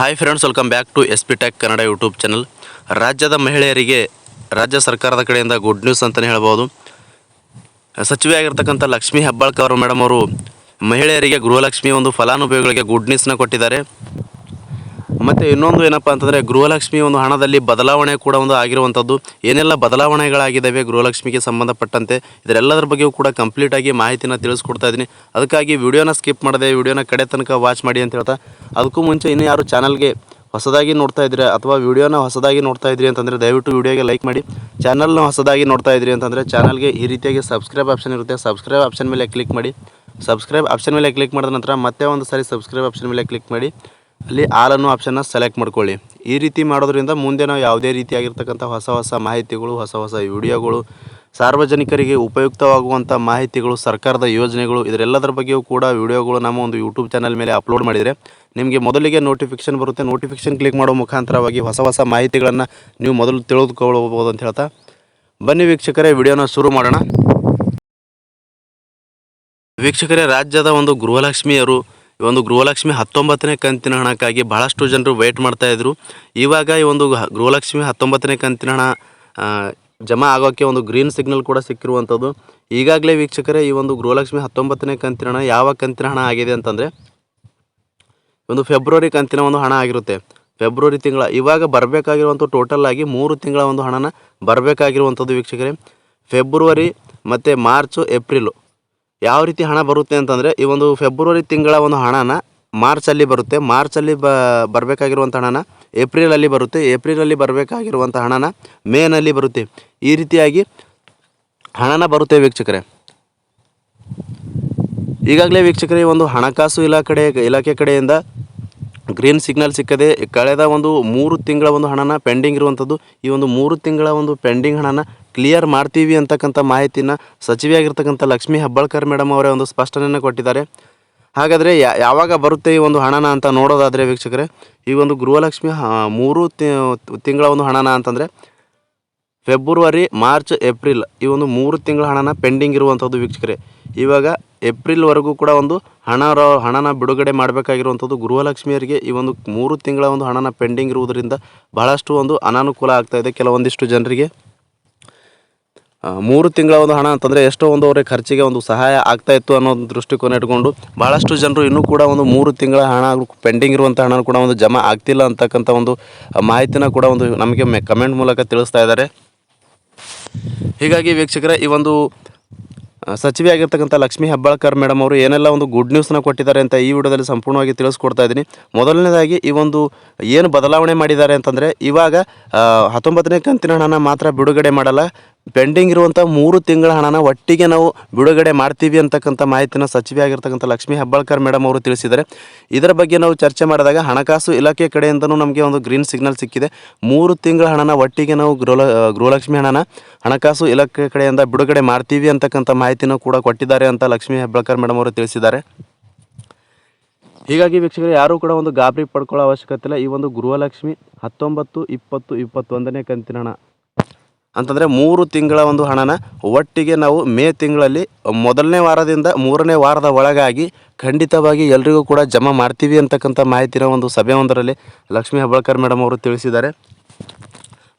Hi friends welcome back to S P tech Kannada YouTube channel ರಾಜ್ಯದ ಮಹಿಳೆಯರಿಗೆ ರಾಜ್ಯ ಸರ್ಕಾರದ ಕಡೆಯಿಂದ ಗುಡ್ ನ್ಯೂಸ್ ಅಂತಲೇ ಹೇಳ್ಬೋದು. ಸಚಿವೆ ಆಗಿರ್ತಕ್ಕಂಥ ಲಕ್ಷ್ಮೀ ಹೆಬ್ಬಾಳ್ಕರ್ ಮೇಡಮ್ ಅವರು ಮಹಿಳೆಯರಿಗೆ ಗೃಹಲಕ್ಷ್ಮಿ ಒಂದು ಫಲಾನುಭವಿಗಳಿಗೆ ಗುಡ್ ನ್ಯೂಸ್ನ ಕೊಟ್ಟಿದ್ದಾರೆ. ಮತ್ತು ಇನ್ನೊಂದು ಏನಪ್ಪ ಅಂತಂದರೆ ಗೃಹಲಕ್ಷ್ಮಿ ಒಂದು ಹಣದಲ್ಲಿ ಬದಲಾವಣೆ ಕೂಡ ಒಂದು ಆಗಿರುವಂಥದ್ದು ಏನೆಲ್ಲ ಬದಲಾವಣೆಗಳಾಗಿದ್ದಾವೆ ಗೃಹಲಕ್ಷ್ಮಿಗೆ ಸಂಬಂಧಪಟ್ಟಂತೆ? ಇದರೆಲ್ಲದರ ಬಗ್ಗೆಯೂ ಕೂಡ ಕಂಪ್ಲೀಟಾಗಿ ಮಾಹಿತಿನ ತಿಳಿಸ್ಕೊಡ್ತಾ ಇದ್ದೀನಿ. ಅದಕ್ಕಾಗಿ ವಿಡಿಯೋನ ಸ್ಕಿಪ್ ಮಾಡದೆ ವಿಡಿಯೋನ ಕಡೆ ತನಕ ವಾಚ್ ಮಾಡಿ ಅಂತ ಹೇಳ್ತಾ. ಅದಕ್ಕೂ ಮುಂಚೆ ಇನ್ನು ಯಾರು ಚಾನಲ್ಗೆ ಹೊಸದಾಗಿ ನೋಡ್ತಾ ಇದ್ರೆ ಅಥವಾ ವಿಡಿಯೋನ ಹೊಸದಾಗಿ ನೋಡ್ತಾ ಇದ್ರಿ ಅಂತಂದರೆ ದಯವಿಟ್ಟು ವಿಡಿಯೋಗೆ ಲೈಕ್ ಮಾಡಿ. ಚಾನಲ್ನ ಹೊಸದಾಗಿ ನೋಡ್ತಾ ಇದ್ರಿ ಅಂತಂದರೆ ಚಾನಲ್ಗೆ ಈ ರೀತಿಯಾಗಿ ಸಬ್ಸ್ಕ್ರೈಬ್ ಆಪ್ಷನ್ ಇರುತ್ತೆ. ಸಬ್ಸ್ಕ್ರೈಬ್ ಆಪ್ಷನ್ ಮೇಲೆ ಕ್ಲಿಕ್ ಮಾಡಿ. ಸಬ್ಸ್ಕ್ರೈಬ್ ಆಪ್ಷನ್ ಮೇಲೆ ಕ್ಲಿಕ್ ಮಾಡಿದ ನಂತರ ಮತ್ತೆ ಒಂದು ಸಾರಿ ಸಬ್ಸ್ಕ್ರೈಬ್ ಆಪ್ಷನ್ ಮೇಲೆ ಕ್ಲಿಕ್ ಮಾಡಿ. ಅಲ್ಲಿ ಆಲ್ ಅನ್ನೋ ಆಪ್ಷನ್ನ ಸೆಲೆಕ್ಟ್ ಮಾಡ್ಕೊಳ್ಳಿ. ಈ ರೀತಿ ಮಾಡೋದ್ರಿಂದ ಮುಂದೆ ನಾವು ಯಾವುದೇ ರೀತಿಯಾಗಿರ್ತಕ್ಕಂಥ ಹೊಸ ಹೊಸ ಮಾಹಿತಿಗಳು, ಹೊಸ ಹೊಸ ವಿಡಿಯೋಗಳು ಸಾರ್ವಜನಿಕರಿಗೆ ಉಪಯುಕ್ತವಾಗುವಂಥ ಮಾಹಿತಿಗಳು, ಸರ್ಕಾರದ ಯೋಜನೆಗಳು, ಇದರೆಲ್ಲದರ ಬಗ್ಗೆಯೂ ಕೂಡ ವಿಡಿಯೋಗಳು ನಮ್ಮ ಒಂದು ಯೂಟ್ಯೂಬ್ ಚಾನಲ್ ಮೇಲೆ ಅಪ್ಲೋಡ್ ಮಾಡಿದರೆ ನಿಮಗೆ ಮೊದಲಿಗೆ ನೋಟಿಫಿಕೇಶನ್ ಬರುತ್ತೆ. ನೋಟಿಫಿಕೇಶನ್ ಕ್ಲಿಕ್ ಮಾಡೋ ಮುಖಾಂತರವಾಗಿ ಹೊಸ ಹೊಸ ಮಾಹಿತಿಗಳನ್ನು ನೀವು ಮೊದಲು ತಿಳಿದುಕೊಳ್ಳಬಹುದು ಅಂತ ಹೇಳ್ತಾ. ಬನ್ನಿ ವೀಕ್ಷಕರೇ ವಿಡಿಯೋನ ಶುರು ಮಾಡೋಣ. ವೀಕ್ಷಕರೇ, ರಾಜ್ಯದ ಒಂದು ಗೃಹಲಕ್ಷ್ಮಿಯರು ಈ ಒಂದು ಗೃಹಲಕ್ಷ್ಮಿ ಹತ್ತೊಂಬತ್ತನೇ ಕಂತಿನ ಹಣಕ್ಕಾಗಿ ಬಹಳಷ್ಟು ಜನರು ವೆಯ್ಟ್ ಮಾಡ್ತಾ ಇದ್ರು. ಇವಾಗ ಈ ಒಂದು ಗೃಹಲಕ್ಷ್ಮಿ ಹತ್ತೊಂಬತ್ತನೇ ಕಂತಿನ ಹಣ ಜಮಾ ಆಗೋಕ್ಕೆ ಒಂದು ಗ್ರೀನ್ ಸಿಗ್ನಲ್ ಕೂಡ ಸಿಕ್ಕಿರುವಂಥದ್ದು. ಈಗಾಗಲೇ ವೀಕ್ಷಕರೇ, ಈ ಒಂದು ಗೃಹಲಕ್ಷ್ಮಿ ಹತ್ತೊಂಬತ್ತನೇ ಕಂತಿನ ಹಣ ಯಾವ ಕಂತಿನ ಹಣ ಆಗಿದೆ ಅಂತಂದರೆ, ಒಂದು ಫೆಬ್ರವರಿ ಕಂತಿನ ಒಂದು ಹಣ ಆಗಿರುತ್ತೆ. ಫೆಬ್ರವರಿ ತಿಂಗಳ, ಇವಾಗ ಬರಬೇಕಾಗಿರುವಂಥ ಟೋಟಲ್ ಆಗಿ ಮೂರು ತಿಂಗಳ ಒಂದು ಹಣನ ಬರಬೇಕಾಗಿರುವಂಥದ್ದು ವೀಕ್ಷಕರೇ. ಫೆಬ್ರವರಿ ಮತ್ತು ಮಾರ್ಚು ಏಪ್ರಿಲು ಯಾವ ರೀತಿ ಹಣ ಬರುತ್ತೆ ಅಂತಂದರೆ, ಈ ಒಂದು ಫೆಬ್ರವರಿ ತಿಂಗಳ ಒಂದು ಹಣನ ಮಾರ್ಚಲ್ಲಿ ಬರುತ್ತೆ. ಮಾರ್ಚಲ್ಲಿ ಬ ಬರಬೇಕಾಗಿರುವಂಥ ಹಣನ ಏಪ್ರಿಲಲ್ಲಿ ಬರುತ್ತೆ. ಏಪ್ರಿಲಲ್ಲಿ ಬರಬೇಕಾಗಿರುವಂಥ ಹಣನ ಮೇನಲ್ಲಿ ಬರುತ್ತೆ. ಈ ರೀತಿಯಾಗಿ ಹಣನ ಬರುತ್ತೆ ವೀಕ್ಷಕರೇ. ಈಗಾಗಲೇ ವೀಕ್ಷಕರೇ ಒಂದು ಹಣಕಾಸು ಇಲಾಖೆ ಇಲಾಖೆ ಕಡೆಯಿಂದ ಗ್ರೀನ್ ಸಿಗ್ನಲ್ ಸಿಕ್ಕದೆ ಕಳೆದ ಒಂದು ಮೂರು ತಿಂಗಳ ಒಂದು ಹಣನ ಪೆಂಡಿಂಗ್ ಇರುವಂಥದ್ದು. ಈ ಒಂದು ಮೂರು ತಿಂಗಳ ಒಂದು ಪೆಂಡಿಂಗ್ ಹಣನ ಕ್ಲಿಯರ್ ಮಾಡ್ತೀವಿ ಅಂತಕ್ಕಂಥ ಮಾಹಿತಿನ ಸಚಿವೆಯಾಗಿರ್ತಕ್ಕಂಥ ಲಕ್ಷ್ಮೀ ಹೆಬ್ಬಾಳ್ಕರ್ ಮೇಡಮ್ ಅವರೇ ಒಂದು ಸ್ಪಷ್ಟನೆಯನ್ನು ಕೊಟ್ಟಿದ್ದಾರೆ. ಹಾಗಾದರೆ ಯಾವಾಗ ಬರುತ್ತೆ ಈ ಒಂದು ಹಣನ ಅಂತ ನೋಡೋದಾದರೆ ವೀಕ್ಷಕರೇ, ಈ ಒಂದು ಗೃಹಲಕ್ಷ್ಮಿ ಮೂರು ತಿಂಗಳ ಒಂದು ಹಣನ ಅಂತಂದರೆ ಫೆಬ್ರವರಿ, ಮಾರ್ಚ್, ಏಪ್ರಿಲ್ ಈ ಒಂದು ಮೂರು ತಿಂಗಳ ಹಣನ ಪೆಂಡಿಂಗ್ ಇರುವಂಥದ್ದು ವೀಕ್ಷಕರೇ. ಇವಾಗ ಏಪ್ರಿಲ್ವರೆಗೂ ಕೂಡ ಒಂದು ಹಣ ಹಣನ ಬಿಡುಗಡೆ ಮಾಡಬೇಕಾಗಿರುವಂಥದ್ದು ಗೃಹಲಕ್ಷ್ಮಿಯರಿಗೆ ಈ ಒಂದು ಮೂರು ತಿಂಗಳ ಒಂದು ಹಣನ ಪೆಂಡಿಂಗ್ ಇರುವುದರಿಂದ ಬಹಳಷ್ಟು ಒಂದು ಅನಾನುಕೂಲ ಆಗ್ತಾ ಇದೆ ಕೆಲವೊಂದಿಷ್ಟು ಜನರಿಗೆ. ಮೂರು ತಿಂಗಳ ಒಂದು ಹಣ ಅಂತಂದರೆ ಎಷ್ಟೋ ಒಂದು ಅವರ ಖರ್ಚಿಗೆ ಒಂದು ಸಹಾಯ ಆಗ್ತಾ ಇತ್ತು ಅನ್ನೋ ದೃಷ್ಟಿಕೋನ ಇಟ್ಕೊಂಡು ಭಾಳಷ್ಟು ಜನರು ಇನ್ನೂ ಕೂಡ ಒಂದು ಮೂರು ತಿಂಗಳ ಹಣ ಪೆಂಡಿಂಗ್ ಇರುವಂಥ ಹಣ ಕೂಡ ಒಂದು ಜಮಾ ಆಗ್ತಿಲ್ಲ ಅಂತಕ್ಕಂಥ ಒಂದು ಮಾಹಿತಿನ ಕೂಡ ಒಂದು ನಮಗೆ ಕಮೆಂಟ್ ಮೂಲಕ ತಿಳಿಸ್ತಾ ಇದ್ದಾರೆ. ಹೀಗಾಗಿ ವೀಕ್ಷಕರೇ, ಈ ಒಂದು ಸಚಿವೆ ಆಗಿರ್ತಕ್ಕಂಥ ಲಕ್ಷ್ಮೀ ಹೆಬ್ಬಾಳ್ಕರ್ ಮೇಡಮ್ ಅವರು ಏನೆಲ್ಲ ಒಂದು ಗುಡ್ ನ್ಯೂಸ್ನ ಕೊಟ್ಟಿದ್ದಾರೆ ಅಂತ ಈ ವಿಡಿಯೋದಲ್ಲಿ ಸಂಪೂರ್ಣವಾಗಿ ತಿಳಿಸ್ಕೊಡ್ತಾ ಇದ್ದೀನಿ. ಮೊದಲನೇದಾಗಿ ಈ ಒಂದು ಏನು ಬದಲಾವಣೆ ಮಾಡಿದ್ದಾರೆ ಅಂತಂದರೆ, ಇವಾಗ ಹತ್ತೊಂಬತ್ತನೇ ಕಂತಿನ ಹಣನ ಮಾತ್ರ ಬಿಡುಗಡೆ ಮಾಡಲ್ಲ. ಪೆಂಡಿಂಗ್ ಇರುವಂಥ ಮೂರು ತಿಂಗಳ ಹಣನ ಒಟ್ಟಿಗೆ ನಾವು ಬಿಡುಗಡೆ ಮಾಡ್ತೀವಿ ಅಂತಕ್ಕಂಥ ಮಾಹಿತಿನ ಸಚಿವೆ ಆಗಿರ್ತಕ್ಕಂಥ ಲಕ್ಷ್ಮೀ ಹೆಬ್ಬಾಳ್ಕರ್ ಮೇಡಮ್ ಅವರು ತಿಳಿಸಿದ್ದಾರೆ. ಇದರ ಬಗ್ಗೆ ನಾವು ಚರ್ಚೆ ಮಾಡಿದಾಗ ಹಣಕಾಸು ಇಲಾಖೆ ಕಡೆಯಿಂದನೂ ನಮಗೆ ಒಂದು ಗ್ರೀನ್ ಸಿಗ್ನಲ್ ಸಿಕ್ಕಿದೆ. ಮೂರು ತಿಂಗಳ ಹಣನ ಒಟ್ಟಿಗೆ ನಾವು ಗೃಹ ಗೃಹಲಕ್ಷ್ಮಿ ಹಣನ ಹಣಕಾಸು ಇಲಾಖೆ ಕಡೆಯಿಂದ ಬಿಡುಗಡೆ ಮಾಡ್ತೀವಿ ಅಂತಕ್ಕಂಥ ಮಾಹಿತಿನೂ ಕೂಡ ಕೊಟ್ಟಿದ್ದಾರೆ ಅಂತ ಲಕ್ಷ್ಮೀ ಹೆಬ್ಬಾಳ್ಕರ್ ಮೇಡಮ್ ಅವರು ತಿಳಿಸಿದ್ದಾರೆ. ಹೀಗಾಗಿ ವೀಕ್ಷಕರು, ಯಾರೂ ಕೂಡ ಒಂದು ಗಾಬರಿ ಪಡ್ಕೊಳ್ಳೋ ಅವಶ್ಯಕತೆ ಇಲ್ಲ. ಈ ಒಂದು ಗೃಹಲಕ್ಷ್ಮಿ ಹತ್ತೊಂಬತ್ತು, ಇಪ್ಪತ್ತು, ಇಪ್ಪತ್ತೊಂದನೇ ಕಂತಿನ ಹಣ ಅಂತಂದರೆ ಮೂರು ತಿಂಗಳ ಒಂದು ಹಣನ ಒಟ್ಟಿಗೆ ನಾವು ಮೇ ತಿಂಗಳಲ್ಲಿ ಮೊದಲನೇ ವಾರದಿಂದ ಮೂರನೇ ವಾರದ ಒಳಗಾಗಿ ಖಂಡಿತವಾಗಿ ಎಲ್ರಿಗೂ ಕೂಡ ಜಮಾ ಮಾಡ್ತೀವಿ ಅಂತಕ್ಕಂಥ ಮಾಹಿತಿನ ಒಂದು ಸಭೆ ಒಂದರಲ್ಲಿ ಲಕ್ಷ್ಮೀ ಹೆಬ್ಬಾಳ್ಕರ್ ಮೇಡಮ್ ಅವರು ತಿಳಿಸಿದ್ದಾರೆ.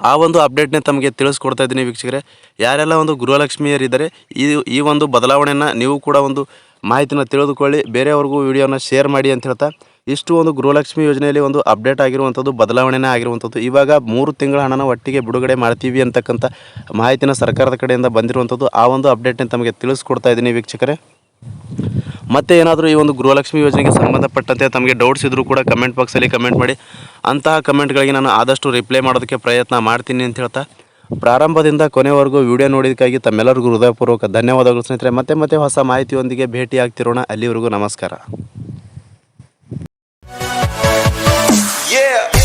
ಆ ಒಂದು ಅಪ್ಡೇಟ್ನೇ ತಮಗೆ ತಿಳಿಸ್ಕೊಡ್ತಾ ಇದ್ದೀನಿ ವೀಕ್ಷಕರೆ. ಯಾರೆಲ್ಲ ಒಂದು ಗೃಹಲಕ್ಷ್ಮಿಯರಿದ್ದಾರೆ, ಈ ಈ ಒಂದು ಬದಲಾವಣೆಯನ್ನು ನೀವು ಕೂಡ ಒಂದು ಮಾಹಿತಿನ ತಿಳಿದುಕೊಳ್ಳಿ, ಬೇರೆಯವ್ರಿಗೂ ವಿಡಿಯೋನ ಶೇರ್ ಮಾಡಿ ಅಂತ ಹೇಳ್ತಾ ಇಷ್ಟು ಒಂದು ಗೃಹಲಕ್ಷ್ಮಿ ಯೋಜನೆಯಲ್ಲಿ ಒಂದು ಅಪ್ಡೇಟ್ ಆಗಿರುವಂಥದ್ದು, ಬದಲಾವಣೆನೇ ಆಗಿರುವಂಥದ್ದು. ಇವಾಗ ಮೂರು ತಿಂಗಳ ಹಣನ ಒಟ್ಟಿಗೆ ಬಿಡುಗಡೆ ಮಾಡ್ತೀವಿ ಅಂತಕ್ಕಂಥ ಮಾಹಿತಿನ ಸರ್ಕಾರದ ಕಡೆಯಿಂದ ಬಂದಿರುವಂಥದ್ದು, ಆ ಒಂದು ಅಪ್ಡೇಟ್ನ ತಮಗೆ ತಿಳಿಸ್ಕೊಡ್ತಾ ಇದ್ದೀನಿ ವೀಕ್ಷಕರೇ. ಮತ್ತೆ ಏನಾದರೂ ಈ ಒಂದು ಗೃಹಲಕ್ಷ್ಮಿ ಯೋಜನೆಗೆ ಸಂಬಂಧಪಟ್ಟಂತೆ ತಮಗೆ ಡೌಟ್ಸ್ ಇದ್ದರೂ ಕೂಡ ಕಮೆಂಟ್ ಬಾಕ್ಸಲ್ಲಿ ಕಮೆಂಟ್ ಮಾಡಿ. ಅಂತಹ ಕಮೆಂಟ್ಗಳಿಗೆ ನಾನು ಆದಷ್ಟು ರಿಪ್ಲೈ ಮಾಡೋದಕ್ಕೆ ಪ್ರಯತ್ನ ಮಾಡ್ತೀನಿ ಅಂತ ಹೇಳ್ತಾ. ಪ್ರಾರಂಭದಿಂದ ಕೊನೆವರೆಗೂ ವಿಡಿಯೋ ನೋಡಿದ್ದಕ್ಕಾಗಿ ತಮ್ಮೆಲ್ಲರಿಗೂ ಹೃದಯಪೂರ್ವಕ ಧನ್ಯವಾದಗಳು ಸ್ನೇಹಿತರೆ. ಮತ್ತೆ ಮತ್ತೆ ಹೊಸ ಮಾಹಿತಿಯೊಂದಿಗೆ ಭೇಟಿ ಆಗ್ತಿರೋಣ ಅಲ್ಲಿವರೆಗೂ ನಮಸ್ಕಾರ. Yeah.